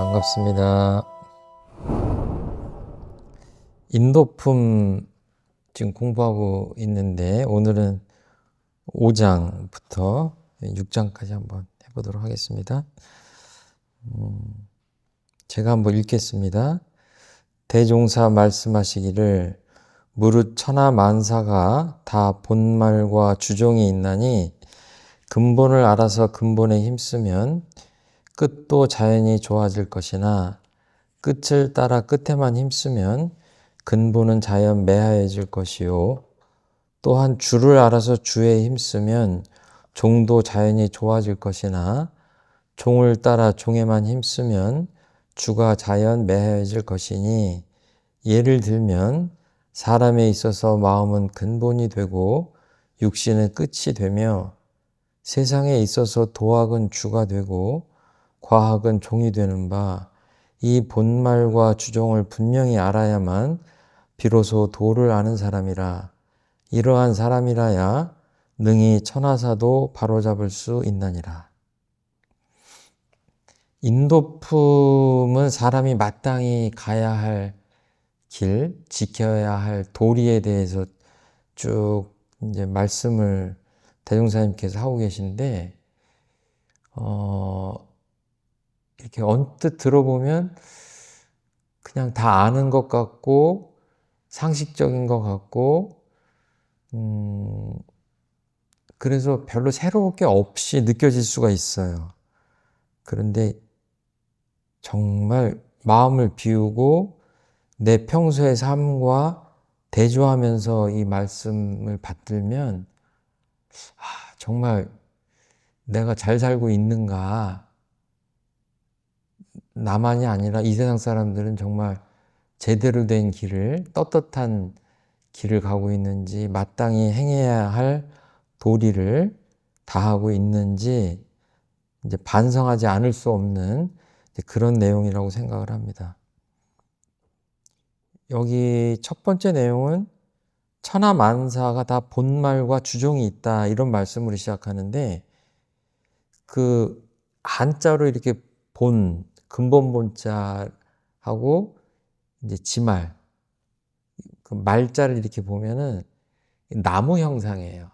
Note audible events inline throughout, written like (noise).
반갑습니다. 인도품 지금 공부하고 있는데 오늘은 5장부터 6장까지 한번 해보도록 하겠습니다. 음, 제가 한번 읽겠습니다. 대종사 말씀하시기를 무릇 천하 만사가 다 본말과 주종이 있나니 근본을 알아서 근본에 힘쓰면 끝도 자연히 좋아질 것이나 끝을 따라 끝에만 힘쓰면 근본은 자연 매하해질 것이요. 또한 주를 알아서 주에 힘쓰면 종도 자연히 좋아질 것이나 종을 따라 종에만 힘쓰면 주가 자연 매하해질 것이니 예를 들면 사람에 있어서 마음은 근본이 되고 육신은 끝이 되며 세상에 있어서 도학은 주가 되고 과학은 종이 되는 바 이 본말과 주종을 분명히 알아야만 비로소 도를 아는 사람이라 이러한 사람이라야 능히 천하사도 바로잡을 수 있나니라. 인도품은 사람이 마땅히 가야 할 길, 지켜야 할 도리에 대해서 쭉 이제 말씀을 대종사님께서 하고 계신데, 어, 이렇게 언뜻 들어보면 그냥 다 아는 것 같고 상식적인 것 같고 음 그래서 별로 새로울 게 없이 느껴질 수가 있어요. 그런데 정말 마음을 비우고 내 평소의 삶과 대조하면서 이 말씀을 받들면 아, 정말 내가 잘 살고 있는가 나만이 아니라 이 세상 사람들은 정말 제대로 된 길을 떳떳한 길을 가고 있는지 마땅히 행해야 할 도리를 다하고 있는지 이제 반성하지 않을 수 없는 그런 내용이라고 생각을 합니다. 여기 첫 번째 내용은 천하 만사가 다 본말과 주종이 있다 이런 말씀으로 시작하는데 그 한자로 이렇게 본 근본 본자하고 이제 지말 그 말자를 이렇게 보면은 나무 형상이에요.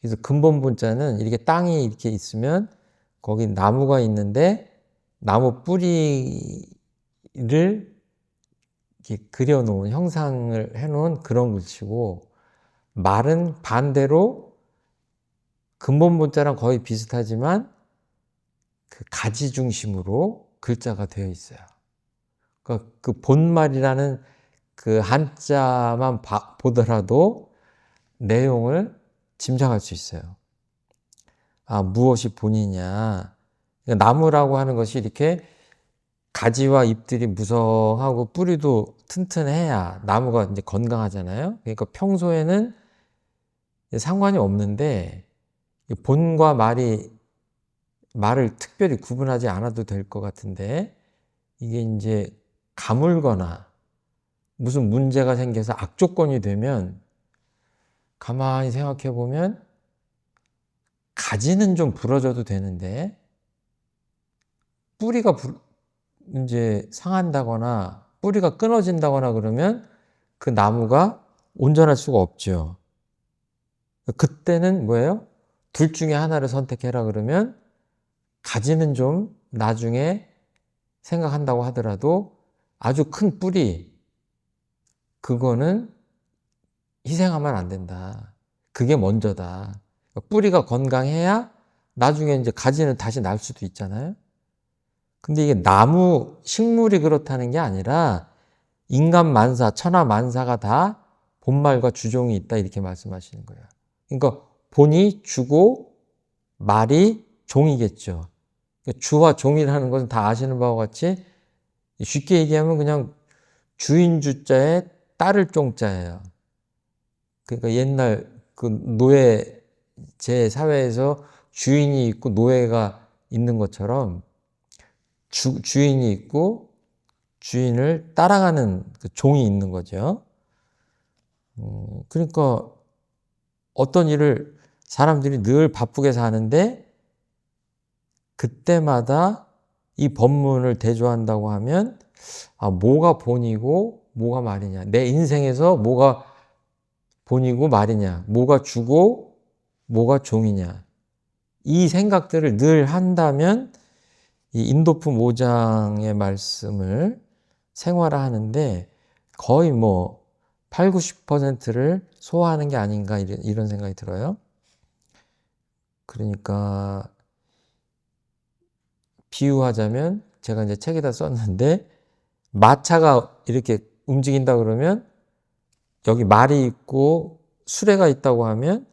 그래서 근본 본자는 이렇게 땅이 이렇게 있으면 거기 나무가 있는데 나무 뿌리를 이렇게 그려놓은 형상을 해놓은 그런 글씨고 말은 반대로 근본 본자랑 거의 비슷하지만 그 가지 중심으로 글자가 되어 있어요. 그러니까 그 본말이라는 그 한자만 봐, 보더라도 내용을 짐작할 수 있어요. 아, 무엇이 본이냐. 그러니까 나무라고 하는 것이 이렇게 가지와 잎들이 무성하고 뿌리도 튼튼해야 나무가 이제 건강하잖아요. 그러니까 평소에는 상관이 없는데 본과 말이 말을 특별히 구분하지 않아도 될 것 같은데 이게 이제 가물거나 무슨 문제가 생겨서 악조건이 되면 가만히 생각해 보면 가지는 좀 부러져도 되는데 뿌리가 부, 이제 상한다거나 뿌리가 끊어진다거나 그러면 그 나무가 온전할 수가 없죠. 그때는 뭐예요? 둘 중에 하나를 선택해라 그러면 가지는 좀 나중에 생각한다고 하더라도 아주 큰 뿌리, 그거는 희생하면 안 된다. 그게 먼저다. 뿌리가 건강해야 나중에 이제 가지는 다시 날 수도 있잖아요. 근데 이게 나무, 식물이 그렇다는 게 아니라 인간 만사, 천하 만사가 다 본말과 주종이 있다 이렇게 말씀하시는 거예요. 그러니까 본이 주고 말이 종이겠죠. 그러니까 주와 종이라는 것은 다 아시는 바와 같이 쉽게 얘기하면 그냥 주인 주자에 따를 종자예요. 그러니까 옛날 그 노예 제 사회에서 주인이 있고 노예가 있는 것처럼 주, 주인이 있고 주인을 따라가는 그 종이 있는 거죠. 음, 그러니까 어떤 일을 사람들이 늘 바쁘게 사는데 그때마다 이 법문을 대조한다고 하면 아, 뭐가 본이고 뭐가 말이냐. 내 인생에서 뭐가 본이고 말이냐. 뭐가 주고 뭐가 종이냐. 이 생각들을 늘 한다면 이 인도품 5장의 말씀을 생활화하는데 거의 뭐 8, 90%를 소화하는 게 아닌가 이런 생각이 들어요. 그러니까 비유하자면 제가 이제 책에다 썼는데 마차가 이렇게 움직인다 그러면 여기 말이 있고 수레가 있다고 하면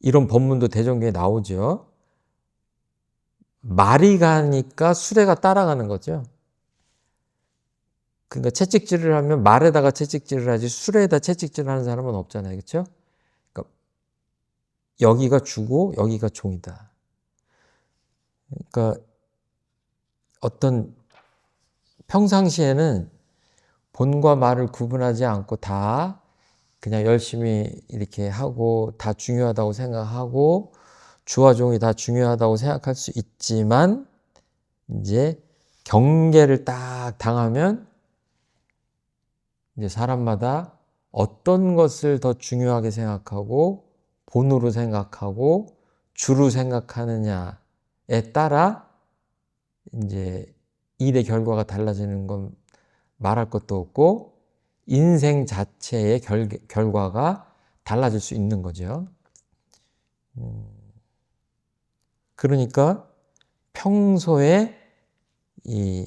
이런 법문도 대종교에 나오죠. 말이 가니까 수레가 따라가는 거죠. 그러니까 채찍질을 하면 말에다가 채찍질을 하지 수레에다 채찍질을 하는 사람은 없잖아요. 그렇죠? 그러니까 여기가 주고 여기가 종이다. 그러니까 어떤 평상시에는 본과 말을 구분하지 않고 다 그냥 열심히 이렇게 하고 다 중요하다고 생각하고 주와 종이 다 중요하다고 생각할 수 있지만 이제 경계를 딱 당하면 이제 사람마다 어떤 것을 더 중요하게 생각하고 본으로 생각하고 주로 생각하느냐에 따라 이제 일의 결과가 달라지는 건 말할 것도 없고 인생 자체의 결, 결과가 달라질 수 있는 거죠. 음, 그러니까 평소에 이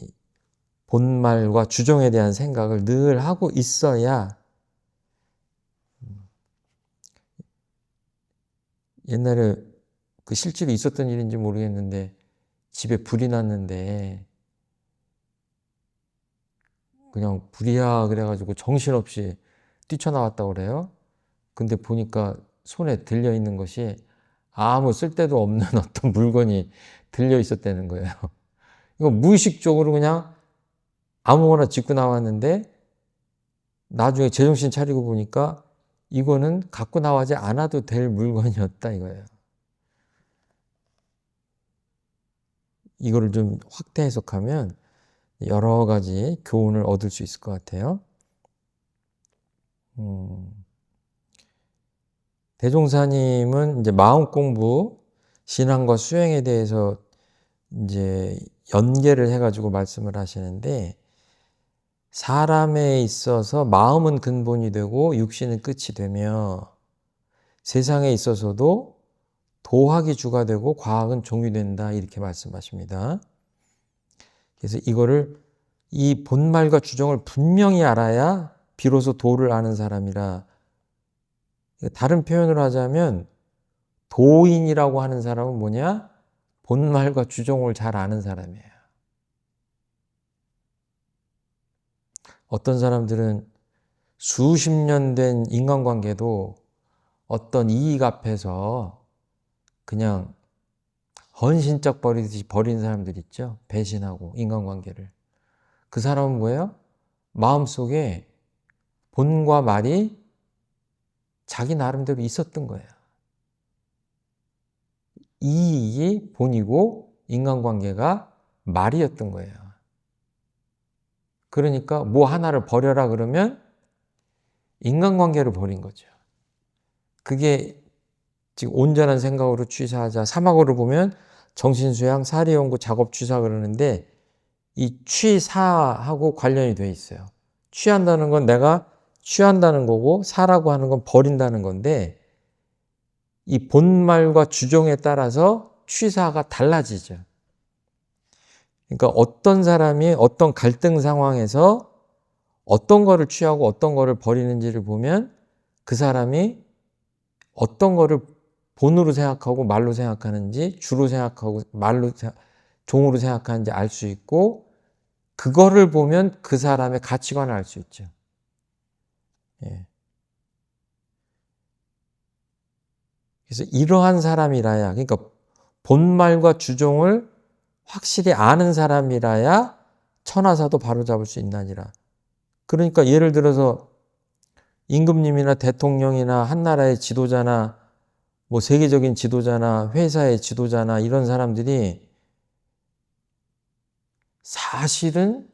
본말과 주종에 대한 생각을 늘 하고 있어야 음, 옛날에 그 실제로 있었던 일인지 모르겠는데 집에 불이 났는데 그냥 불이야 그래가지고 정신없이 뛰쳐나왔다고 그래요. 근데 보니까 손에 들려 있는 것이 아무 쓸데도 없는 (laughs) 어떤 물건이 들려 있었다는 거예요. 이거 무의식적으로 그냥 아무거나 짚고 나왔는데 나중에 제정신 차리고 보니까 이거는 갖고 나가지 않아도 될 물건이었다 이거예요. 이거를 좀 확대 해석하면 여러 가지 교훈을 얻을 수 있을 것 같아요. 음, 대종사님은 이제 마음 공부, 신앙과 수행에 대해서 이제 연계를 해가지고 말씀을 하시는데, 사람에 있어서 마음은 근본이 되고 육신은 끝이 되며 세상에 있어서도 도학이 주가 되고 과학은 종이 된다 이렇게 말씀하십니다. 그래서 이거를 이 본말과 주정을 분명히 알아야 비로소 도를 아는 사람이라 다른 표현을 하자면 도인이라고 하는 사람은 뭐냐? 본말과 주종을 잘 아는 사람이에요. 어떤 사람들은 수십 년 된 인간관계도 어떤 이익 앞에서 그냥 헌신적 버리듯이 버린 사람들 있죠. 배신하고 인간관계를. 그 사람은 뭐예요? 마음속에 본과 말이 자기 나름대로 있었던 거예요. 이익이 본이고 인간관계가 말이었던 거예요. 그러니까 뭐 하나를 버려라 그러면 인간관계를 버린 거죠. 그게 지금 온전한 생각으로 취사하자. 사막으로 보면 정신수양, 사리연구, 작업 취사 그러는데 이 취사하고 관련이 돼 있어요. 취한다는 건 내가 취한다는 거고 사라고 하는 건 버린다는 건데 이 본말과 주종에 따라서 취사가 달라지죠. 그러니까 어떤 사람이 어떤 갈등 상황에서 어떤 거를 취하고 어떤 거를 버리는지를 보면 그 사람이 어떤 거를 본으로 생각하고 말로 생각하는지 주로 생각하고 말로 종으로 생각하는지 알 수 있고 그거를 보면 그 사람의 가치관을 알 수 있죠. 예. 그래서 이러한 사람이라야 그러니까 본말과 주종을 확실히 아는 사람이라야 천하사도 바로잡을 수 있나니라. 그러니까 예를 들어서 임금님이나 대통령이나 한 나라의 지도자나 뭐 세계적인 지도자나 회사의 지도자나 이런 사람들이 사실은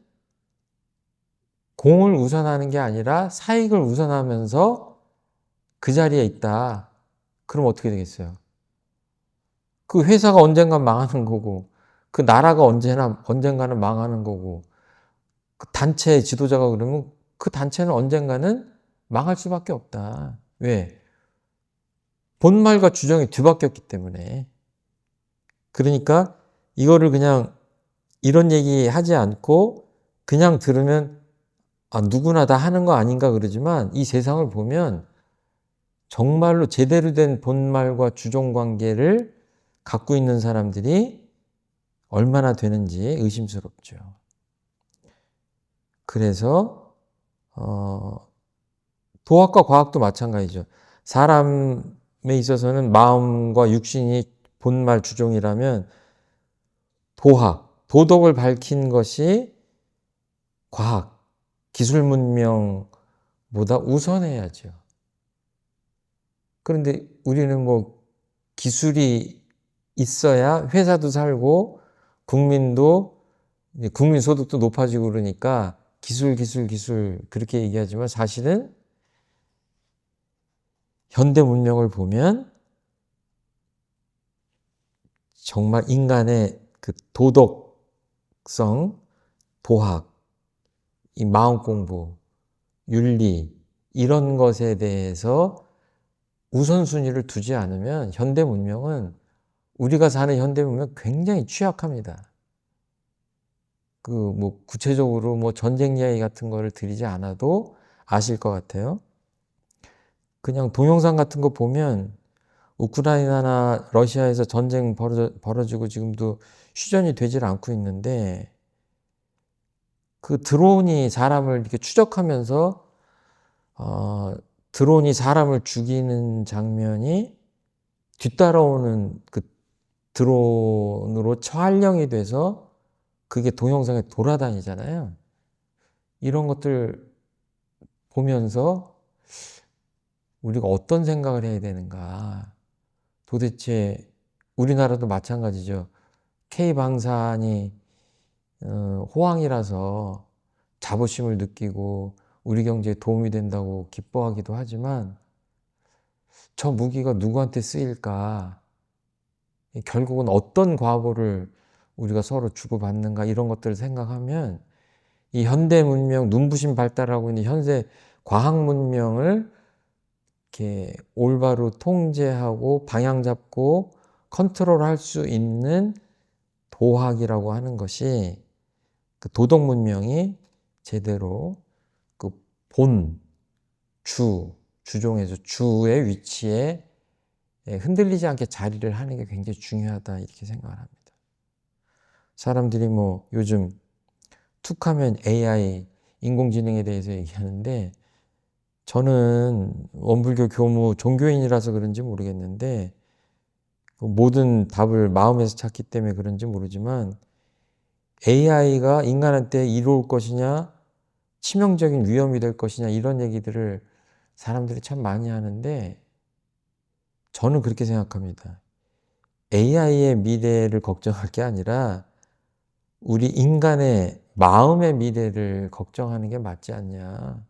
공을 우선하는 게 아니라 사익을 우선하면서 그 자리에 있다. 그럼 어떻게 되겠어요? 그 회사가 언젠간 망하는 거고, 그 나라가 언제나, 언젠가는 망하는 거고, 그 단체 지도자가 그러면 그 단체는 언젠가는 망할 수밖에 없다. 왜? 본말과 주정이 뒤바뀌었기 때문에. 그러니까 이거를 그냥 이런 얘기 하지 않고 그냥 들으면 아, 누구나 다 하는 거 아닌가 그러지만 이 세상을 보면 정말로 제대로 된 본말과 주종 관계를 갖고 있는 사람들이 얼마나 되는지 의심스럽죠. 그래서 어, 도학과 과학도 마찬가지죠. 사람에 있어서는 마음과 육신이 본말 주종이라면 도학, 도덕을 밝힌 것이 과학, 기술 문명보다 우선해야죠. 그런데 우리는 뭐 기술이 있어야 회사도 살고 국민도 국민 소득도 높아지고 그러니까 기술 기술 기술 그렇게 얘기하지만 사실은 현대 문명을 보면 정말 인간의 그 도덕성, 도학, 이 마음 공부, 윤리, 이런 것에 대해서 우선순위를 두지 않으면 현대 문명은 우리가 사는 현대 문명 굉장히 취약합니다. 그 뭐 구체적으로 뭐 전쟁 이야기 같은 거를 드리지 않아도 아실 것 같아요. 그냥 동영상 같은 거 보면 우크라이나나 러시아에서 전쟁 벌어져, 벌어지고 지금도 휴전이 되질 않고 있는데 그 드론이 사람을 이렇게 추적하면서 어, 드론이 사람을 죽이는 장면이 뒤따라오는 그 드론으로 촬영이 돼서 그게 동영상에 돌아다니잖아요. 이런 것들 보면서 우리가 어떤 생각을 해야 되는가. 도대체 우리나라도 마찬가지죠. K방산이 어, 호황이라서 자부심을 느끼고 우리 경제에 도움이 된다고 기뻐하기도 하지만 저 무기가 누구한테 쓰일까? 결국은 어떤 과거를 우리가 서로 주고받는가 이런 것들을 생각하면 이 현대 문명 눈부신 발달하고 있는 현재 과학 문명을 이렇게 올바로 통제하고 방향 잡고 컨트롤할 수 있는 도학이라고 하는 것이 그 도덕 문명이 제대로 그 본, 주, 주종에서 주의 위치에 흔들리지 않게 자리를 하는 게 굉장히 중요하다 이렇게 생각을 합니다. 사람들이 뭐 요즘 툭하면 AI, 인공지능에 대해서 얘기하는데 저는 원불교 교무 종교인이라서 그런지 모르겠는데 그 모든 답을 마음에서 찾기 때문에 그런지 모르지만 AI가 인간한테 이로울 것이냐, 치명적인 위험이 될 것이냐, 이런 얘기들을 사람들이 참 많이 하는데, 저는 그렇게 생각합니다. AI의 미래를 걱정할 게 아니라, 우리 인간의 마음의 미래를 걱정하는 게 맞지 않냐.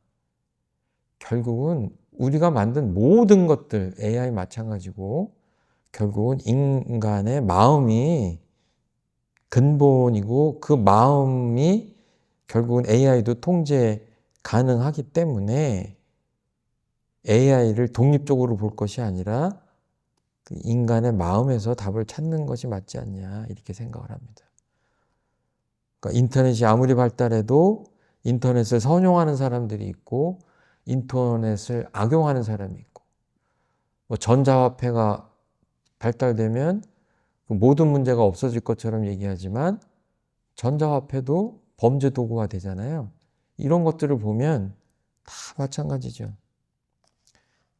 결국은 우리가 만든 모든 것들, AI 마찬가지고, 결국은 인간의 마음이 근본이고 그 마음이 결국은 AI도 통제 가능하기 때문에 AI를 독립적으로 볼 것이 아니라 그 인간의 마음에서 답을 찾는 것이 맞지 않냐 이렇게 생각을 합니다. 그러니까 인터넷이 아무리 발달해도 인터넷을 선용하는 사람들이 있고 인터넷을 악용하는 사람이 있고 뭐 전자화폐가 발달되면 그 모든 문제가 없어질 것처럼 얘기하지만 전자화폐도 범죄 도구가 되잖아요. 이런 것들을 보면 다 마찬가지죠.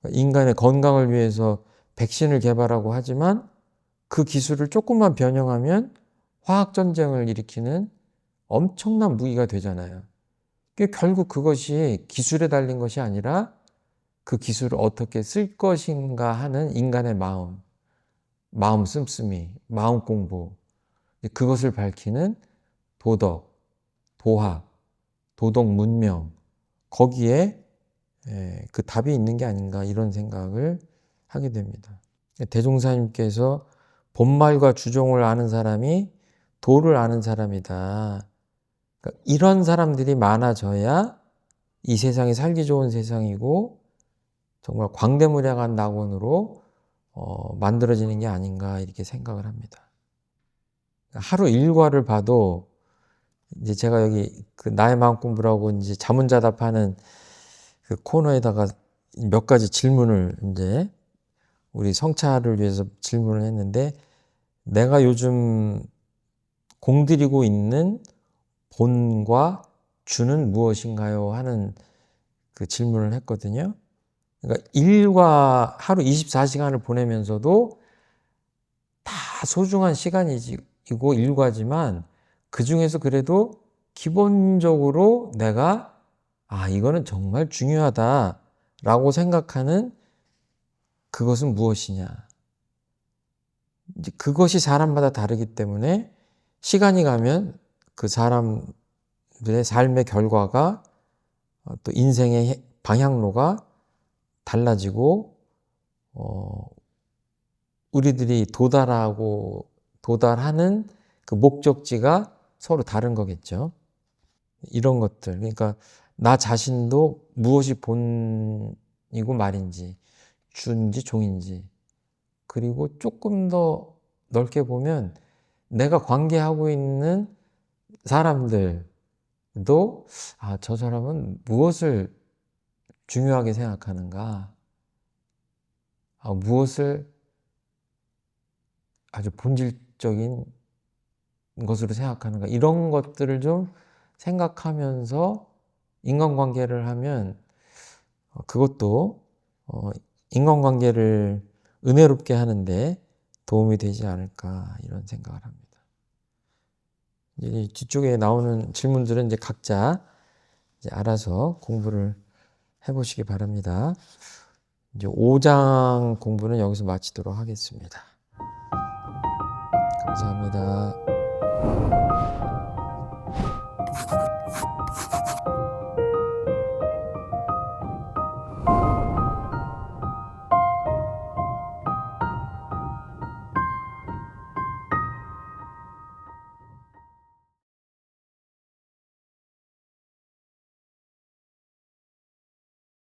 인간의 건강을 위해서 백신을 개발하고 하지만 그 기술을 조금만 변형하면 화학전쟁을 일으키는 엄청난 무기가 되잖아요. 결국 그것이 기술에 달린 것이 아니라 그 기술을 어떻게 쓸 것인가 하는 인간의 마음. 마음 씀씀이, 마음 공부, 그것을 밝히는 도덕, 도학, 도덕, 문명 거기에 에, 그 답이 있는 게 아닌가 이런 생각을 하게 됩니다. 대종사님께서 본말과 주종을 아는 사람이 도를 아는 사람이다. 그러니까 이런 사람들이 많아져야 이 세상이 살기 좋은 세상이고 정말 광대무량한 낙원으로 어, 만들어지는 게 아닌가 이렇게 생각을 합니다. 하루 일과를 봐도 이제 제가 여기 그 나의 마음 공부라고 이제 자문자답하는 그 코너에다가 몇 가지 질문을 이제 우리 성찰을 위해서 질문을 했는데 내가 요즘 공들이고 있는 본과 주는 무엇인가요? 하는 그 질문을 했거든요. 그러니까 일과 하루 24시간을 보내면서도 다 소중한 시간이고 일과지만 그 중에서 그래도 기본적으로 내가 아, 이거는 정말 중요하다라고 생각하는 그것은 무엇이냐. 이제 그것이 사람마다 다르기 때문에 시간이 가면 그 사람들의 삶의 결과가 어, 또 인생의 방향로가 달라지고 어, 우리들이 도달하고 도달하는 그 목적지가 서로 다른 거겠죠. 이런 것들. 그러니까 나 자신도 무엇이 본이고 말인지, 주인지 종인지. 그리고 조금 더 넓게 보면 내가 관계하고 있는 사람들도 아, 저 사람은 무엇을 중요하게 생각하는가? 아, 무엇을 아주 본질적인 것으로 생각하는가? 이런 것들을 좀 생각하면서 인간관계를 하면 어, 그것도 어, 인간관계를 은혜롭게 하는데 도움이 되지 않을까 이런 생각을 합니다. 이제 뒤쪽에 나오는 질문들은 이제 각자 이제 알아서 공부를 해보시기 바랍니다. 이제 5장 공부는 여기서 마치도록 하겠습니다. 감사합니다.